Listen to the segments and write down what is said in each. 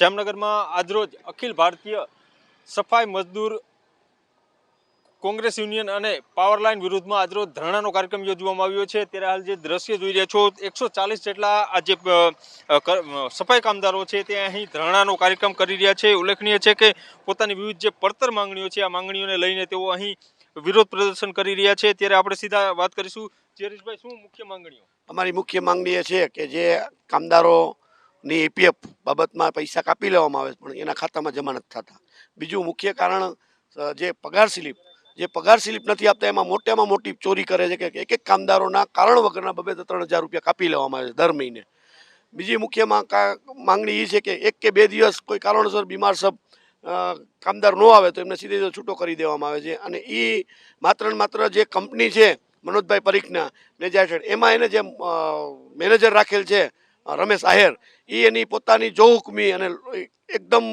જામનગરમાં આજરોજ અખિલ ભારતીય સફાઈ મજદૂર કોંગ્રેસ યુનિયન અને પાવર લાઇન વિરુદ્ધમાં આજરોજ ધરણાનો કાર્યક્રમ યોજવામાં આવ્યો છે. ત્યારે હાલ જે દ્રશ્ય જોઈ રહ્યા છો એકસો ચાલીસ જેટલા આ જે અ, અ, કર- અ, સફાઈ કામદારો છે તે અહીં ધરણાનો કાર્યક્રમ કરી રહ્યા છે. ઉલ્લેખનીય છે કે પોતાની વિવિધ જે પડતર માંગણીઓ છે આ માંગણીઓને લઈને તેઓ અહીં વિરોધ પ્રદર્શન કરી રહ્યા છે. ત્યારે આપણે સીધા વાત કરીશું. જયરીશભાઈ શું મુખ્ય માંગણીઓ? અમારી મુખ્ય માંગણી એ છે કે જે કામદારોની એપીએફ બાબતમાં પૈસા કાપી લેવામાં આવે પણ એના ખાતામાં જમા નથી થતા. બીજું મુખ્ય કારણ જે પગાર સ્લીપ, જે પગાર સ્લીપ નથી આપતા, એમાં મોટામાં મોટી ચોરી કરે છે કે એક એક કામદારોના કારણ વગરના બબે ત્રણ હજાર રૂપિયા કાપી લેવામાં આવે છે દર મહિને. બીજી મુખ્ય માંગણી એ છે કે એક કે બે દિવસ કોઈ કારણોસર બીમાર સબ કામદાર ન આવે તો એમને સીધે છૂટો કરી દેવામાં આવે છે. અને એ માત્ર ને માત્ર જે કંપની છે, મનોજભાઈ પરીખના મેજાર એમાં એને જે મેનેજર રાખેલ છે રમેશ આહેર એ એની પોતાની જો હુકમી અને એકદમ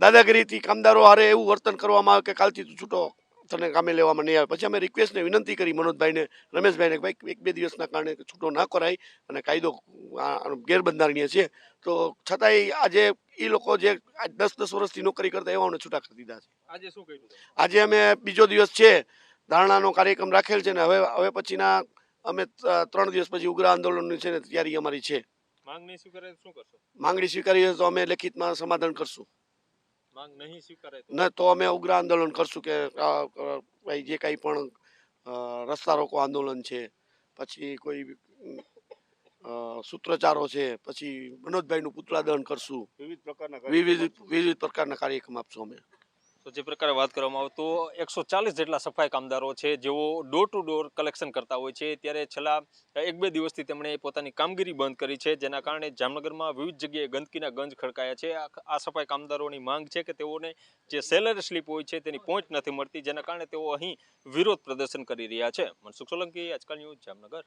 દાદાગીરીથી કામદારો હારે એવું વર્તન કરવામાં આવે કે કાલથી તું છૂટો તને કામે લેવામાં નહીં આવે. પછી અમે રિક્વેસ્ટને વિનંતી કરી મનોજભાઈને રમેશભાઈને ભાઈ એક બે દિવસના કારણે છૂટો ના કરાય અને કાયદો આ ગેરબંધારણીય છે. તો છતાંય આજે એ લોકો જે આજ દસ દસ વર્ષથી નોકરી કરતા એવાઓને છૂટા કરી દીધા છે. આજે શું કહ્યું આજે અમે બીજો દિવસ છે ધારણાનો કાર્યક્રમ રાખેલ છે ને હવે હવે પછીના અમે ત્રણ દિવસ પછી ઉગ્ર આંદોલનની છે ને તૈયારી અમારી છે. માંગ નહીં સ્વીકારે શું કરશો? માંગણી સ્વીકારીએ તો અમે લેખિતમાં સમાધાન કરશું. માંગ નહીં સ્વીકારે તો? ન તો અમે ઉગ્ર આંદોલન કરશું કે ભાઈ જે કાંઈ પણ રસ્તા રોકો આંદોલન છે પછી કોઈ સૂત્રચારો છે પછી મનોજભાઈનું પુતળા દહન કરશું. વિવિધ પ્રકારના વિવિધ વિવિધ પ્રકારના કાર્યક્રમ આપશું અમે. તો જે પ્રકારે વાત કરવામાં આવે તો એકસો જેટલા સફાઈ કામદારો છે, જેઓ ડોર ટુ ડોર કલેક્શન કરતા હોય છે. ત્યારે છેલ્લા એક બે દિવસથી તેમણે પોતાની કામગીરી બંધ કરી છે, જેના કારણે જામનગરમાં વિવિધ જગ્યાએ ગંદકીના ગંજ ખડકાયા છે. આ સફાઈ કામદારોની માંગ છે કે તેઓને જે સેલરી સ્લીપ હોય છે તેની પહોંચ નથી મળતી, જેના કારણે તેઓ અહીં વિરોધ પ્રદર્શન કરી રહ્યા છે. મનસુખ સોલંકી, આજકાલ ન્યૂઝ જામનગર.